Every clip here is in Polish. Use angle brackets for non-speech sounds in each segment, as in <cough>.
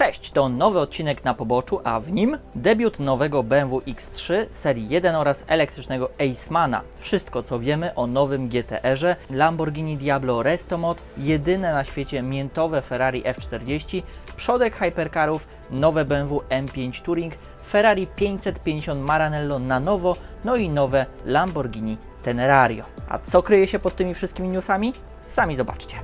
Cześć, to nowy odcinek na poboczu, a w nim debiut nowego BMW X3 serii 1 oraz elektrycznego Acemana. Wszystko co wiemy o nowym GTR-ze, Lamborghini Diablo Resto Mod, jedyne na świecie miętowe Ferrari F40, przodek hypercarów, nowe BMW M5 Touring, Ferrari 550 Maranello na nowo, no i nowe Lamborghini Tenerario. A co kryje się pod tymi wszystkimi newsami? Sami zobaczcie.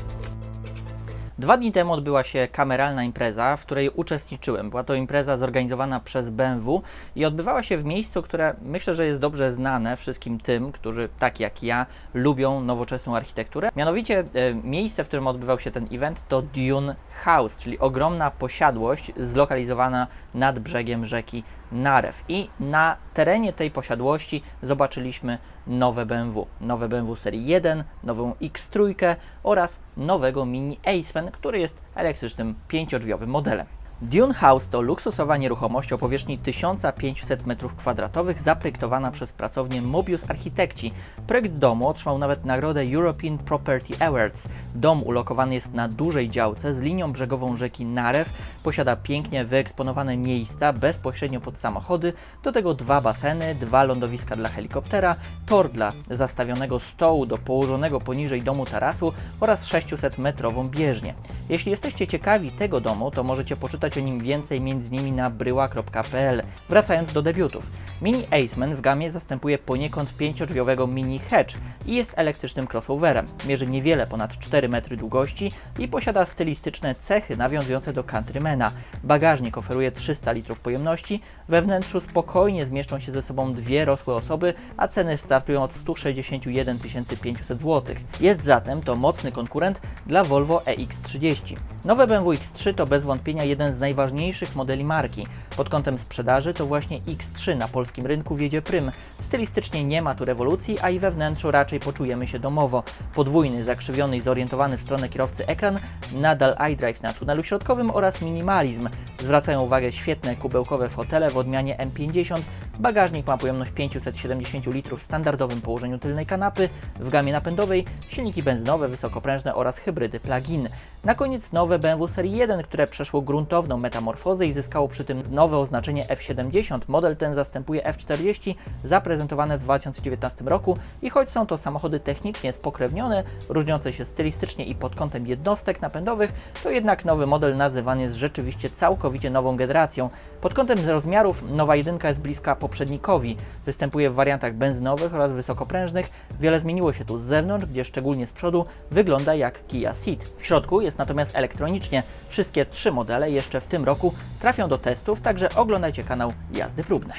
Dwa dni temu odbyła się kameralna impreza, w której uczestniczyłem. Była to impreza zorganizowana przez BMW i odbywała się w miejscu, które myślę, że jest dobrze znane wszystkim tym, którzy tak jak ja lubią nowoczesną architekturę. Mianowicie e, miejsce, w którym odbywał się ten event to Dune House, czyli ogromna posiadłość zlokalizowana nad brzegiem rzeki Narew. I na terenie tej posiadłości zobaczyliśmy nowe BMW. Nowe BMW serii 1, nową X3 oraz nowego Mini Aceman, który jest elektrycznym pięciodrzwiowym modelem. Dune House to luksusowa nieruchomość o powierzchni 1500 m2, zaprojektowana przez pracownię Mobius Architekci. Projekt domu otrzymał nawet nagrodę European Property Awards. Dom ulokowany jest na dużej działce z linią brzegową rzeki Narew, posiada pięknie wyeksponowane miejsca bezpośrednio pod samochody, do tego dwa baseny, dwa lądowiska dla helikoptera, tor dla zastawionego stołu do położonego poniżej domu tarasu oraz 600-metrową bieżnię. Jeśli jesteście ciekawi tego domu, to możecie poczytać o nim więcej m.in. na bryła.pl. Wracając do debiutów. Mini Aceman w gamie zastępuje poniekąd pięciodrzwiowego Mini Hedge i jest elektrycznym crossoverem. Mierzy niewiele ponad 4 metry długości i posiada stylistyczne cechy nawiązujące do Countrymana. Bagażnik oferuje 300 litrów pojemności, we wnętrzu spokojnie zmieszczą się ze sobą dwie rosłe osoby, a ceny startują od 161 500 zł. Jest zatem to mocny konkurent dla Volvo EX30. Nowe BMW X3 to bez wątpienia jeden z najważniejszych modeli marki. Pod kątem sprzedaży to właśnie X3 na polskim rynku wiedzie prym. Stylistycznie nie ma tu rewolucji, a i we wnętrzu raczej poczujemy się domowo. Podwójny, zakrzywiony i zorientowany w stronę kierowcy ekran, nadal iDrive na tunelu środkowym oraz minimalizm. Zwracają uwagę świetne kubełkowe fotele w odmianie M50, bagażnik ma pojemność 570 litrów w standardowym położeniu tylnej kanapy, w gamie napędowej silniki benzynowe, wysokoprężne oraz hybrydy plug-in. Na koniec nowe BMW Serii 1, które przeszło gruntowną metamorfozę i zyskało przy tym nowe oznaczenie F70. Model ten zastępuje F40 zaprezentowane w 2019 roku i choć są to samochody technicznie spokrewnione, różniące się stylistycznie i pod kątem jednostek napędowych, to jednak nowy model nazywany jest rzeczywiście całkowicie nową generacją. Pod kątem rozmiarów nowa jedynka jest bliska poprzednikowi. Występuje w wariantach benzynowych oraz wysokoprężnych. Wiele zmieniło się tu z zewnątrz, gdzie szczególnie z przodu wygląda jak Kia Ceed. W środku jest natomiast elektronicznie. Wszystkie trzy modele jeszcze w tym roku trafią do testów, także oglądajcie kanał Jazdy Próbne.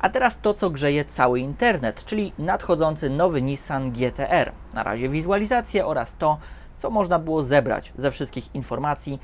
A teraz to, co grzeje cały internet, czyli nadchodzący nowy Nissan GTR. Na razie wizualizacje oraz to, co można było zebrać ze wszystkich informacji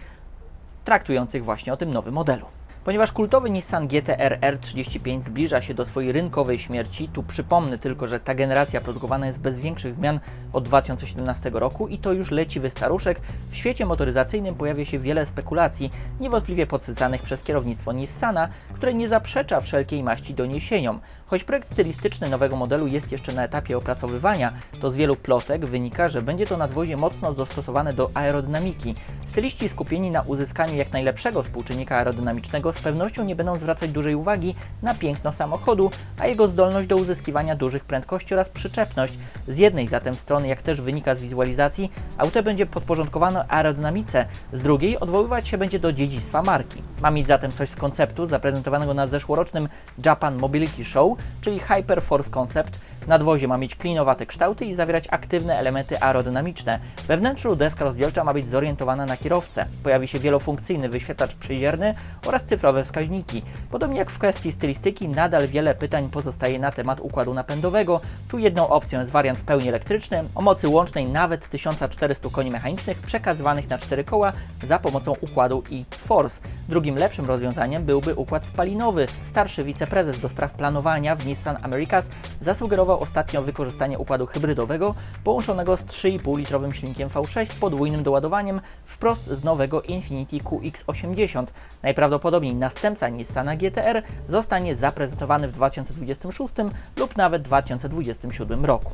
traktujących właśnie o tym nowym modelu. Ponieważ kultowy Nissan GTR R35 zbliża się do swojej rynkowej śmierci, tu przypomnę tylko, że ta generacja produkowana jest bez większych zmian od 2017 roku i to już leci wystaruszek, w świecie motoryzacyjnym pojawia się wiele spekulacji, niewątpliwie podsycanych przez kierownictwo Nissana, które nie zaprzecza wszelkiej maści doniesieniom. Choć projekt stylistyczny nowego modelu jest jeszcze na etapie opracowywania, to z wielu plotek wynika, że będzie to nadwozie mocno dostosowane do aerodynamiki. Styliści skupieni na uzyskaniu jak najlepszego współczynnika aerodynamicznego z pewnością nie będą zwracać dużej uwagi na piękno samochodu, a jego zdolność do uzyskiwania dużych prędkości oraz przyczepność. Z jednej zatem strony, jak też wynika z wizualizacji, auto będzie podporządkowane aerodynamice, z drugiej odwoływać się będzie do dziedzictwa marki. Ma mieć zatem coś z konceptu zaprezentowanego na zeszłorocznym Japan Mobility Show, czyli Hyperforce Concept. Nadwozie ma mieć klinowate kształty i zawierać aktywne elementy aerodynamiczne. We wnętrzu deska rozdzielcza ma być zorientowana na kierowcę. Pojawi się wielofunkcyjny wyświetlacz przyzierny oraz cyfrowe wskaźniki. Podobnie jak w kwestii stylistyki, nadal wiele pytań pozostaje na temat układu napędowego. Tu jedną opcją jest wariant w pełni elektryczny, o mocy łącznej nawet 1400 koni mechanicznych przekazywanych na cztery koła za pomocą układu e-Force. Drugim lepszym rozwiązaniem byłby układ spalinowy. Starszy wiceprezes do spraw planowania w Nissan Americas zasugerował ostatnio wykorzystanie układu hybrydowego połączonego z 3,5-litrowym silnikiem V6 z podwójnym doładowaniem wprost z nowego Infiniti QX80. Najprawdopodobniej następca Nissana GTR zostanie zaprezentowany w 2026 lub nawet 2027 roku.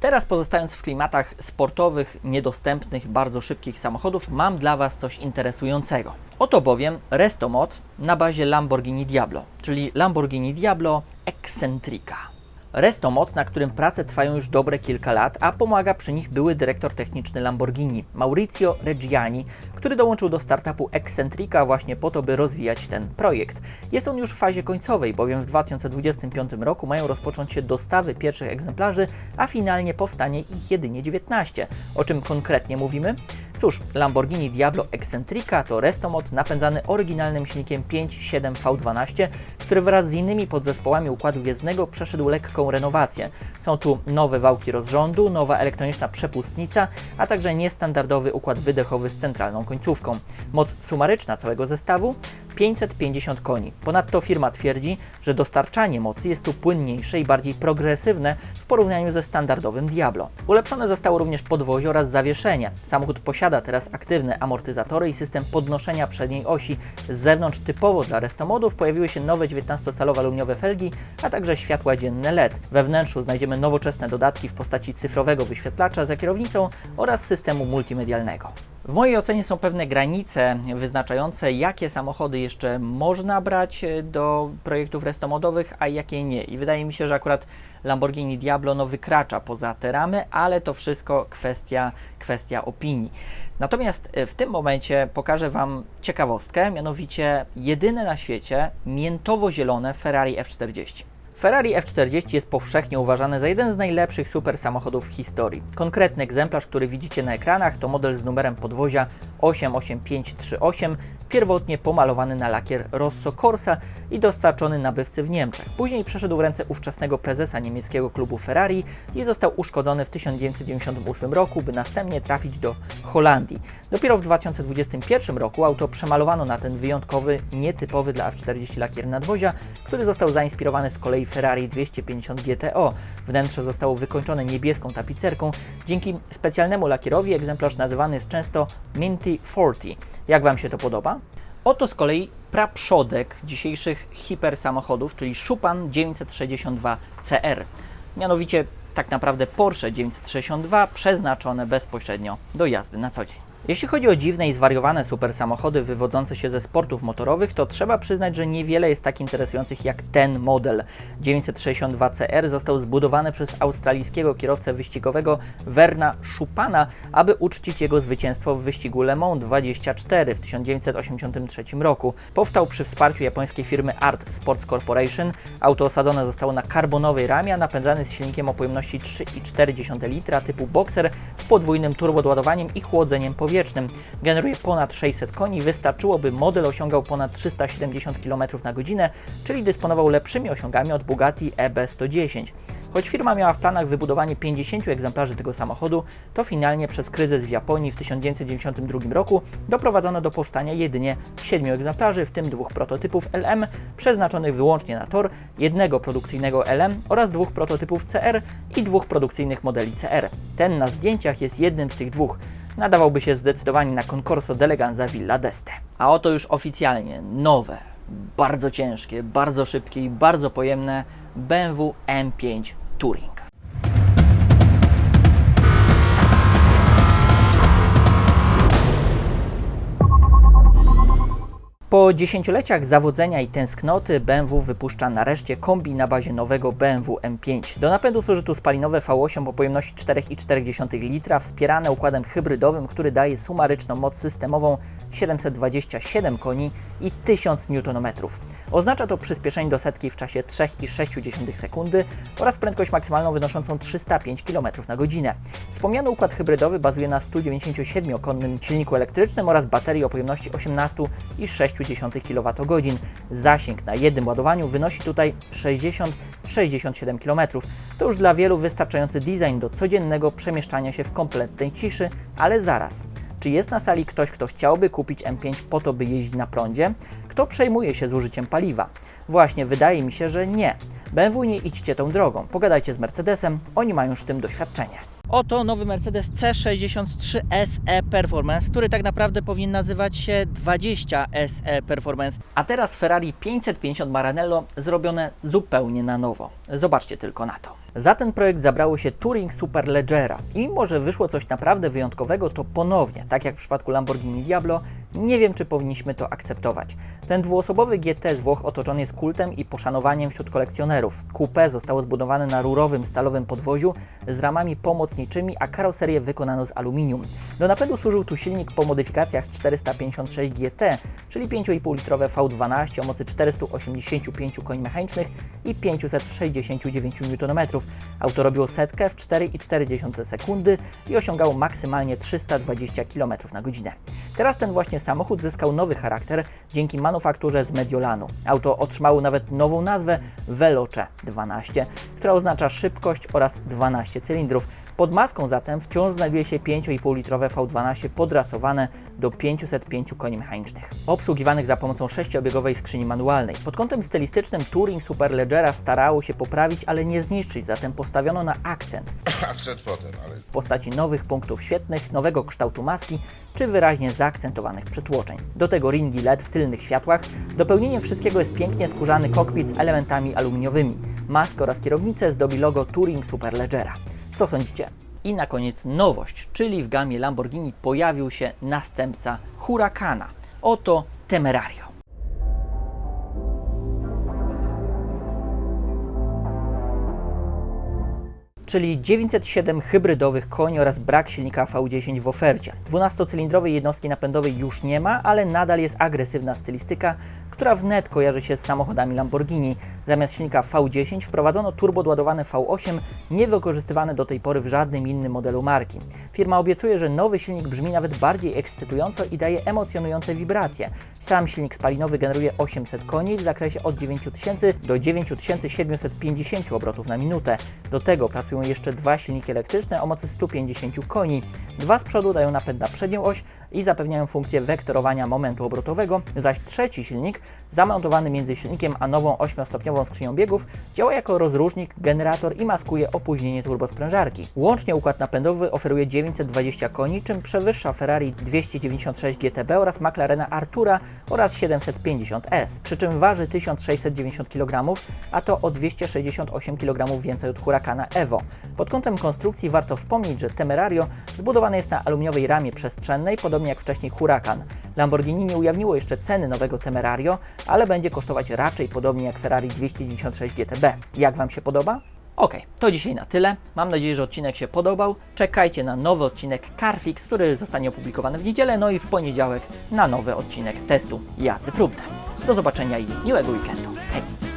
Teraz pozostając w klimatach sportowych, niedostępnych, bardzo szybkich samochodów, mam dla Was coś interesującego. Oto bowiem Restomod na bazie Lamborghini Diablo, czyli Lamborghini Diablo Excentrica. Restomod, na którym prace trwają już dobre kilka lat, a pomaga przy nich były dyrektor techniczny Lamborghini, Maurizio Reggiani, który dołączył do startupu Excentrica właśnie po to, by rozwijać ten projekt. Jest on już w fazie końcowej, bowiem w 2025 roku mają rozpocząć się dostawy pierwszych egzemplarzy, a finalnie powstanie ich jedynie 19. O czym konkretnie mówimy? Cóż, Lamborghini Diablo Excentrica to restomod napędzany oryginalnym silnikiem 5.7 V12, który wraz z innymi podzespołami układu jezdnego przeszedł lekką renowację. Są tu nowe wałki rozrządu, nowa elektroniczna przepustnica, a także niestandardowy układ wydechowy z centralną końcówką. Moc sumaryczna całego zestawu 550 koni. Ponadto firma twierdzi, że dostarczanie mocy jest tu płynniejsze i bardziej progresywne w porównaniu ze standardowym Diablo. Ulepszone zostało również podwozie oraz zawieszenie. Samochód posiada teraz aktywne amortyzatory i system podnoszenia przedniej osi. Z zewnątrz typowo dla restomodów pojawiły się nowe 19-calowe aluminiowe felgi, a także światła dzienne LED. We wnętrzu znajdziemy nowoczesne dodatki w postaci cyfrowego wyświetlacza za kierownicą oraz systemu multimedialnego. W mojej ocenie są pewne granice wyznaczające, jakie samochody jeszcze można brać e, do projektów restomodowych, a jakie nie. I wydaje mi się, że akurat Lamborghini Diablo no, wykracza poza te ramy, ale to wszystko kwestia, kwestia opinii. Natomiast e, w tym momencie pokażę Wam ciekawostkę, mianowicie jedyne na świecie miętowo-zielone Ferrari F40. Ferrari F40 jest powszechnie uważane za jeden z najlepszych super samochodów w historii. Konkretny egzemplarz, który widzicie na ekranach, to model z numerem podwozia 88538, pierwotnie pomalowany na lakier Rosso Corsa i dostarczony nabywcy w Niemczech. Później przeszedł w ręce ówczesnego prezesa niemieckiego klubu Ferrari i został uszkodzony w 1998 roku, by następnie trafić do Holandii. Dopiero w 2021 roku auto przemalowano na ten wyjątkowy, nietypowy dla F40 lakier nadwozia, który został zainspirowany z kolei Ferrari 250 GTO. Wnętrze zostało wykończone niebieską tapicerką. Dzięki specjalnemu lakierowi egzemplarz nazywany jest często Minty 40. Jak Wam się to podoba? Oto z kolei praprzodek dzisiejszych hipersamochodów, czyli Schupan 962 CR. Mianowicie tak naprawdę Porsche 962 przeznaczone bezpośrednio do jazdy na co dzień. Jeśli chodzi o dziwne i zwariowane super samochody wywodzące się ze sportów motorowych, to trzeba przyznać, że niewiele jest tak interesujących jak ten model. 962 CR został zbudowany przez australijskiego kierowcę wyścigowego Verna Schupana, aby uczcić jego zwycięstwo w wyścigu Le Mans 24 w 1983 roku. Powstał przy wsparciu japońskiej firmy Art Sports Corporation. Auto osadzone zostało na karbonowej ramie, a napędzany z silnikiem o pojemności 3,4 litra typu Boxer z podwójnym turbodoładowaniem i chłodzeniem powietrznym. Generuje ponad 600 koni, wystarczyłoby model osiągał ponad 370 km na godzinę, czyli dysponował lepszymi osiągami od Bugatti E EB110. Choć firma miała w planach wybudowanie 50 egzemplarzy tego samochodu, to finalnie przez kryzys w Japonii w 1992 roku doprowadzono do powstania jedynie 7 egzemplarzy, w tym dwóch prototypów LM przeznaczonych wyłącznie na tor, jednego produkcyjnego LM oraz dwóch prototypów CR i dwóch produkcyjnych modeli CR. Ten na zdjęciach jest jednym z tych dwóch. Nadawałby się zdecydowanie na Concorso d'Eleganza Villa d'Este. A oto już oficjalnie nowe, bardzo ciężkie, bardzo szybkie i bardzo pojemne BMW M5 Touring. Po dziesięcioleciach zawodzenia i tęsknoty BMW wypuszcza nareszcie kombi na bazie nowego BMW M5. Do napędu służy tu spalinowe V8 o pojemności 4,4 litra, wspierane układem hybrydowym, który daje sumaryczną moc systemową 727 koni i 1000 Nm. Oznacza to przyspieszenie do setki w czasie 3,6 sekundy oraz prędkość maksymalną wynoszącą 305 km na godzinę. Wspomniany układ hybrydowy bazuje na 197-konnym silniku elektrycznym oraz baterii o pojemności 18,6 kWh. Zasięg na jednym ładowaniu wynosi tutaj 60-67 km. To już dla wielu wystarczający design do codziennego przemieszczania się w kompletnej ciszy, ale zaraz. Czy jest na sali ktoś, kto chciałby kupić M5 po to, by jeździć na prądzie? Kto przejmuje się zużyciem paliwa? Właśnie, wydaje mi się, że nie. BMW nie idźcie tą drogą. Pogadajcie z Mercedesem, oni mają już w tym doświadczenie. Oto nowy Mercedes C63 SE Performance, który tak naprawdę powinien nazywać się 20 SE Performance. A teraz Ferrari 550 Maranello zrobione zupełnie na nowo. Zobaczcie tylko na to. Za ten projekt zabrało się Touring Superleggera i mimo, że wyszło coś naprawdę wyjątkowego, to ponownie, tak jak w przypadku Lamborghini Diablo, nie wiem, czy powinniśmy to akceptować. Ten dwuosobowy GT z Włoch otoczony jest kultem i poszanowaniem wśród kolekcjonerów. Coupé zostało zbudowane na rurowym, stalowym podwoziu z ramami pomocniczymi, a karoserię wykonano z aluminium. Do napędu służył tu silnik po modyfikacjach z 456 GT, czyli 5,5-litrowe V12 o mocy 485 koni mechanicznych i 569 Nm. Auto robiło setkę w 4,4 sekundy i osiągało maksymalnie 320 km na godzinę. Teraz ten właśnie samochód zyskał nowy charakter dzięki manufakturze z Mediolanu. Auto otrzymało nawet nową nazwę Veloce 12, która oznacza szybkość oraz 12 cylindrów. Pod maską zatem wciąż znajduje się 5,5-litrowe V12 podrasowane do 505 koni mechanicznych, obsługiwanych za pomocą sześciobiegowej skrzyni manualnej. Pod kątem stylistycznym Touring Superleggera starało się poprawić, ale nie zniszczyć, zatem postawiono na akcent <laughs> Akcent potem, ale w postaci nowych punktów świetnych, nowego kształtu maski czy wyraźnie zaakcentowanych przytłoczeń. Do tego ringi LED w tylnych światłach. Dopełnieniem wszystkiego jest pięknie skórzany kokpit z elementami aluminiowymi. Maskę oraz kierownicę zdobi logo Touring Superleggera. Co sądzicie? I na koniec nowość, czyli w gamie Lamborghini pojawił się następca Huracana. Oto Temerario. czyli 907 hybrydowych koni oraz brak silnika V10 w ofercie. 12-cylindrowej jednostki napędowej już nie ma, ale nadal jest agresywna stylistyka, która wnet kojarzy się z samochodami Lamborghini. Zamiast silnika V10 wprowadzono turbodładowany V8, niewykorzystywany do tej pory w żadnym innym modelu marki. Firma obiecuje, że nowy silnik brzmi nawet bardziej ekscytująco i daje emocjonujące wibracje. Sam silnik spalinowy generuje 800 koni w zakresie od 9000 do 9750 obrotów na minutę. Do tego pracują jeszcze dwa silniki elektryczne o mocy 150 koni. Dwa z przodu dają napęd na przednią oś i zapewniają funkcję wektorowania momentu obrotowego, zaś trzeci silnik, zamontowany między silnikiem a nową 8-stopniową skrzynią biegów, działa jako rozróżnik, generator i maskuje opóźnienie turbosprężarki. Łącznie układ napędowy oferuje 920 koni, czym przewyższa Ferrari 296 GTB oraz McLarena Artura oraz 750S, przy czym waży 1690 kg, a to o 268 kg więcej od Huracana Evo. Pod kątem konstrukcji warto wspomnieć, że Temerario zbudowany jest na aluminiowej ramie przestrzennej, podobnie jak wcześniej Huracan. Lamborghini nie ujawniło jeszcze ceny nowego Temerario, ale będzie kosztować raczej podobnie jak Ferrari 296 GTB. Jak Wam się podoba? Ok, to dzisiaj na tyle. Mam nadzieję, że odcinek się podobał. Czekajcie na nowy odcinek Carfix, który zostanie opublikowany w niedzielę, no i w poniedziałek na nowy odcinek testu jazdy próbnej. Do zobaczenia i miłego weekendu. Hej!